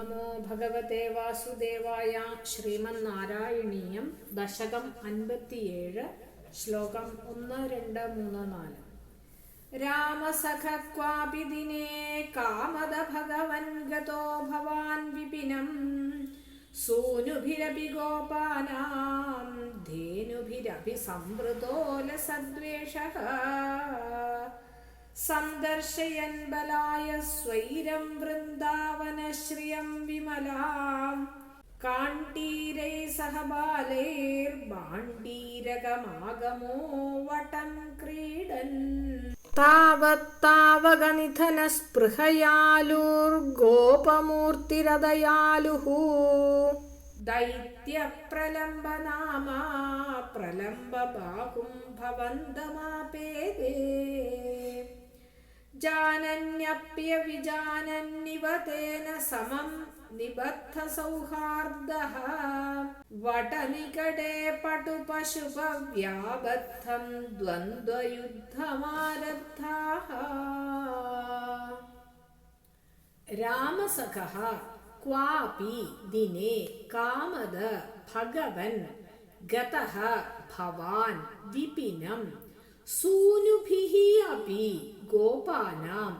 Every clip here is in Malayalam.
നമോ ഭഗവതേ വാസുദേവായ ശ്രീമന്നാരായണീയം ദശകം അൻപത്തിയേഴ് ശ്ലോകം ഒന്ന് രണ്ട് മൂന്ന് നാല്. രാമസഖ ദിനേ കാമത ഭഗവൻ ഗതോ ഭവാൻ വിപിനം സൂനുഭിരപി ഗോപാനാം ധേനുഭിരപി സംവൃതോലസദ്വേഷഃ. സന്ദർശയൻ ബലായ സ്വൈരം വൃന്ദാവനശ്രിയം വിമലാം കാണ്ടീരൈ സഹ ബാലൈർബാണ്ടീരകമാഗമോ വടം ക്രീഡൻ. താവത്താവഗനിധന दैत्यप्रलम्बनामा ദൈത്യപ്രലംബനാമാ പ്രലംബബാഹും जानन्यप्यभिजानन्निव तेन समं निबद्धसौहार्दः। वटनिकटे पटुपशुपव्याबद्धं द्वन्द्वयुद्धमारब्धाः। रामसखः क्वापि दिने कामद भगवन् गतः भवान् विपिनम् സൂനുഭിഹി അപി ഗോപാനാം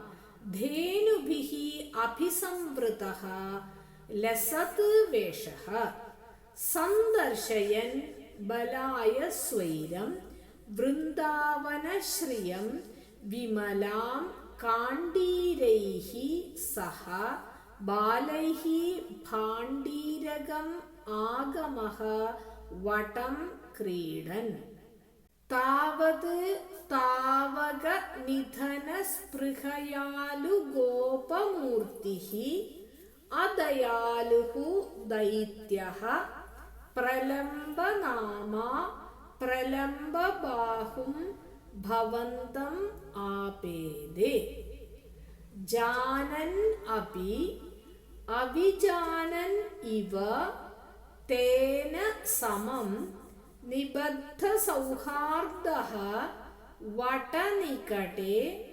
ധേനുഭിഹി അഭിസംവൃതഃ ലസത് വേഷഃ. സന്ദർശയൻ ബലായ സ്വൈരം വൃന്ദാവനശ്രിയം വിമലാം കാണ്ഡീരൈः സഹ ബാലൈः ഭാണ്ഡീരകം ആഗമഃ വടം ക്രീഡൻ. താവത് താവക നിധന സ്പൃഹയാലു ഗോപമൂർത്തി അദയാലുഹു ദൈത്യ പ്രലംബനാമ പ്രലംബബാഹും ഭവന്തം ആപേദേ. ജാനൻ അപി അവിജാനൻ ഇവ തേന സമം നിബദ്ധ സൗഹാർദ വടനികടെ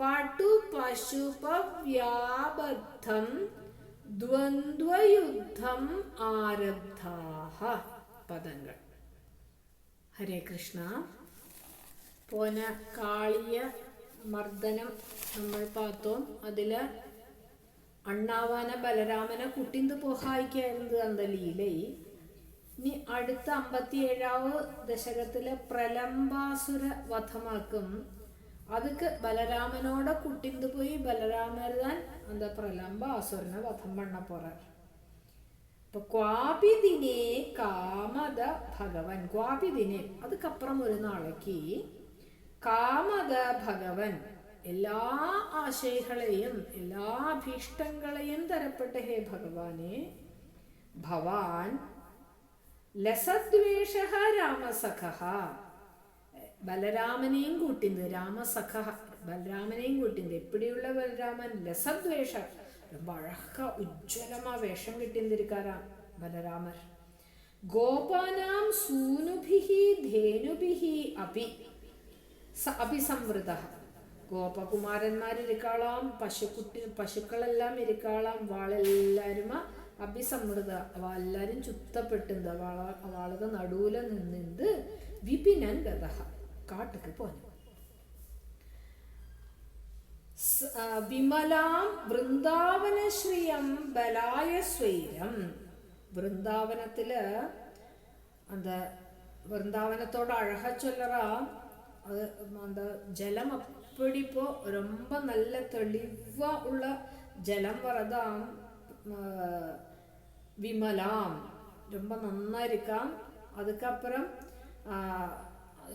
പടു പശുപവ്യാബദ്ധം ദ്വന്ദ്വയുദ്ധം ആരബ്ധാഹ പദങ്ങൾ. ഹരേ കൃഷ്ണ. പോന കാളിയ മർദ്ദനം നമ്മൾ പാത്തോം. അതിൽ അണ്ണാവാന ബലരാമനെ കുട്ടിന്ത് പോഹായിക്കായിരുന്നത് അന്തലിയിലേ ഇനി അടുത്ത അമ്പത്തിയേഴാവ് ദശകത്തിലെ പ്രലംബാസുര വധമാക്കും. അതൊക്കെ ബലരാമനോട് കുട്ടിന്ത് പോയി ബലരാമരുതാൻ എന്താ പ്രലംബാസുരനെ വധം പണ്ണ പോറ. ഇപ്പൊ ക്വാപി ദിനേ കാമത ഭഗവൻ ക്വാപി ദിനേ അതുക്കപ്പുറം ഒരു നാളേക്ക് കാമത ഭഗവൻ എല്ലാ ആശയങ്ങളെയും എല്ലാ അഭീഷ്ടങ്ങളെയും തരപ്പെട്ട ഹേ ഭഗവാനെ ഭവാൻ ലസദ്വേഷ രാമസഖ ബലരാമനെയും കൂട്ടിന്ത് രാമസഖ ബലരാമനെയും കൂട്ടിന്ത്. എപ്പിടിയുള്ള ബലരാമൻ? ലസദ്വേഷ. ரொம்ப அழகா உஜ்ஜலமா வேஷம் கட்டியிருந்திருக்காராம் பலராமர் கோபானாம் சூனுபிஹி ധേനുபிஹി അപി അപി സംവൃത ഗോപകുമാരന്മാരിക്കാളാം പശുക്കുട്ടി പശുക്കളെല്ലാം ഇരിക്കാളാം വാളെല്ലാരും അഭിസമൃദ്ധ അവ എല്ലാരും ചുത്തപ്പെട്ടുണ്ട് അവള അവളത് നടുവില നിന്നിന്ത് വിപിനൻ ഗത കാട്ടുക്ക് പോന്നു വിമലാം വൃന്ദാവനശ്രീയം ബലായ സ്വൈരം വൃന്ദാവനത്തില് அந்த വൃന്ദാവനത്തോട് അഴക ചൊല്ലറാ அது அந்த ஜலம் அப்படி இப்போ ரொம்ப நல்ல தெளிவா உள்ள ஜலம் வரதான் விமலாம் ரொம்ப நன்னா இருக்காம் அதுக்கப்புறம்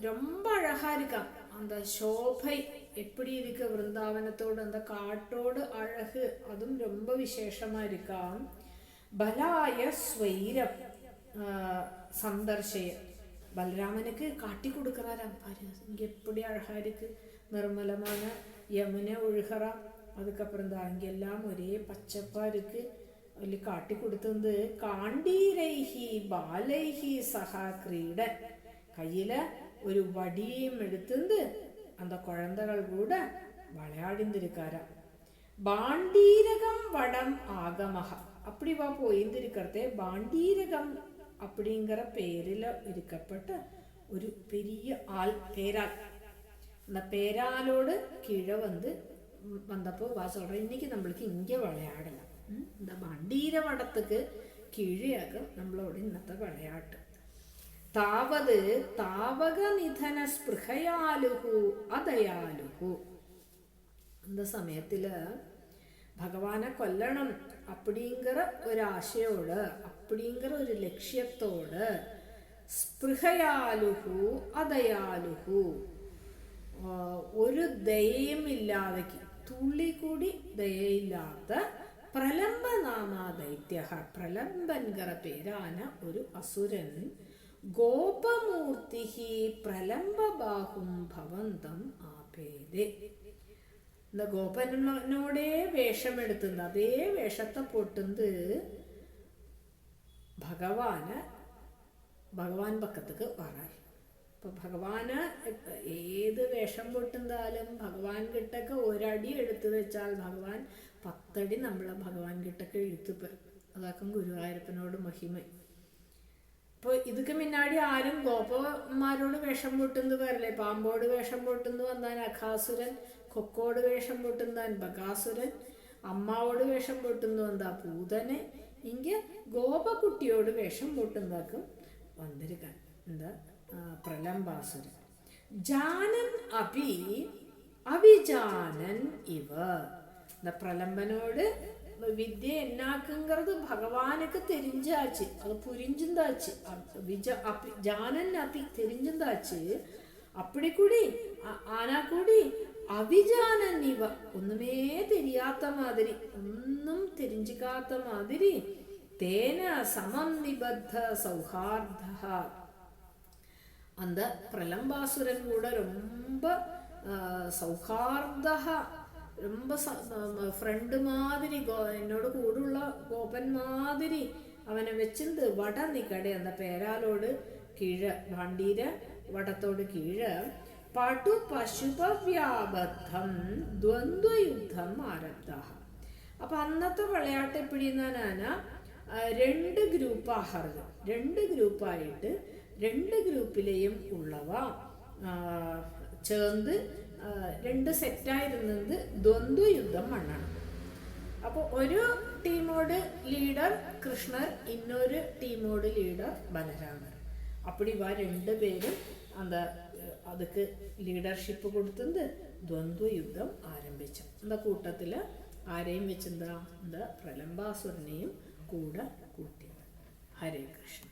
ரொம்ப அழகா இருக்காம் அந்த சோபை எப்படி இருக்கு விருந்தாவனத்தோடு அந்த காட்டோடு அழகு அதுவும் ரொம்ப விசேஷமா இருக்காம் பலாய ஸ்வைரம் சந்தர்ஷய பலராமனுக்கு காட்டி கொடுக்குறாராம் பாரு இங்க எப்படி அழகா இருக்கு நிர்மலமான யமுனை ஒழுகிறான் அதுக்கப்புறம் தான் அங்கெல்லாம் ஒரே பச்சப்பா இருக்கு അതിൽ കാട്ടിക്കൊടുത്തത് കാണ്ടീരൈഹി ബാലൈഹി സഹ ക്രീഡൻ കയ്യില് ഒരു വടിയും എടുത്തത് அந்த குழந்தைகள் கூட விளையாடிந்திருக்காரா பாண்டீரகம் வடம் ஆகமக அப்ப அப்படி வா போயிருந்திருக்கிறதே பாண்டீரகம் அப்படிங்கிற பேரில் இருக்கப்பட்ட ஒரு பெரிய ஆள் பேரால் அந்த பேராலோடு கீழே வந்து ம், வந்தப்போ வா சொல்கிறேன் இன்னைக்கு நம்மளுக்கு இங்கே விளையாடலாம் ம், இந்த வண்டீர வடத்துக்கு கீழேயாக നമ്മളോട് ഇന്നത്തെ വിളയാട്ട് താവത് താവക നിധന സ്പൃഹയാലുഹു അതയാലുഹു அந்த சமயத்தில் பகவானை கொல்லணும் அப்படிங்கிற ஒரு ஆசையோடு அப்படிங்கிற ஒரு லட்சியத்தோடு സ്പൃഹയാലുഹു അതയാലുഹു ആ, ഒരു ദയയുമില്ലാതെ തുള്ളി കൂടി ദയയില്ലാത്ത പ്രലംബനാമാ ദൈത്യ പ്രലംബൻകറ പേരാന ഒരു അസുരൻ. ഗോപമൂർത്തി പ്രലംബബാഹും ഭവന്തം ആപേതെ ഗോപനോടെ വേഷമെടുത്തുന്നത് അതേ വേഷത്തെ പൊട്ടുന്നത് ഭഗവാന് ഭഗവാൻ പക്കത്തേക്ക് വരാറ് ഇപ്പം ഭഗവാന് ഏത് വേഷം പൊട്ടുന്നാലും ഭഗവാൻ കിട്ടൊക്കെ ഒരടി എടുത്തു വെച്ചാൽ ഭഗവാൻ പത്തടി നമ്മളെ ഭഗവാൻ കിട്ടൊക്കെ എഴുത്തുപ്പ് അതാക്കും ഗുരുവായൂരപ്പനോട് മഹിമ. ഇപ്പോൾ ഇതൊക്കെ മുന്നാടി ആരും ഗോപന്മാരോട് വേഷം പൊട്ടുന്നു പറയലേ പാമ്പോട് വേഷം പൊട്ടുന്നു വന്നാൻ അഖാസുരൻ കൊക്കോട് വേഷം പൊട്ടുന്നാൻ ബകാസുരൻ അമ്മാവോട് വേഷം പൊട്ടുന്നു എന്താ പൂതനെ. ഇങ്ങ ഗോപകുട്ടിയോട് വേഷം പൊട്ടുന്നാക്കും വന്നിരിക്കാൻ എന്താ? പ്രലംബാസുരൻ ജാനൻ അപി അവിജാനൻ ഇവ இந்த பிரலம்பனோடு வித்யை என்னாக்குங்கிறது பகவானுக்கு தெரிஞ்சாச்சு அது புரிஞ்சுந்தாச்சு அ- விஜ அப்பி ஜானன் அப்பி தெரிஞ்சுந்தாச்சு அப்படி கூடி ஆ- ஆனா கூடி அவிஜானன் இவ ஒண்ணுமே தெரியாத மாதிரி ഒന്നും தெரிஞ்சுக்காத மாதிரி തേന സമം നിബദ്ധ സൗഹാർദ്ദ அந்த பிரலம்பாசுரன் கூட ரொம்ப സൗഹാർദ്ദ ரொம்ப ഫ്രണ്ട് മാതിരി ഗോ എന്നോട് കൂടുള്ള ഗോപൻ മാതിരി അവനെ വെച്ചിന്ത് വട നിക്കടെ എന്ന പേരാലോട് കീഴ് വണ്ടീര വടത്തോട് കീഴ് പടു പശുപവ്യാബദ്ധം ദ്വന്ദ്വയുദ്ധം ആരബ്ധ അപ്പൊ അന്നത്തെ വിളയാട്ട് എപ്പിടിന്നാന രണ്ട് ഗ്രൂപ്പ് ആഹാരം രണ്ട് ഗ്രൂപ്പായിട്ട് രണ്ട് ഗ്രൂപ്പിലെയും ഉള്ളവ ചേർന്ന് രണ്ട് സെറ്റായിരുന്നത് ദ്വന്ദ്വ യുദ്ധം മണ്ണാണ്. അപ്പോൾ ഒരു ടീമോട് ലീഡർ കൃഷ്ണർ ഇന്നൊരു ടീമോട് ലീഡർ ബലരാമർ അപ്പടി ഇവ രണ്ട് പേരും എന്താ അതക്ക് ലീഡർഷിപ്പ് കൊടുത്തത് ദ്വന്ദ്വ യുദ്ധം ആരംഭിച്ചു. എന്താ കൂട്ടത്തിൽ ആരെയും വെച്ചെന്താ എന്താ പ്രലംബാസുരനെയും കൂടെ കൂട്ടിയത്. ഹരേ കൃഷ്ണ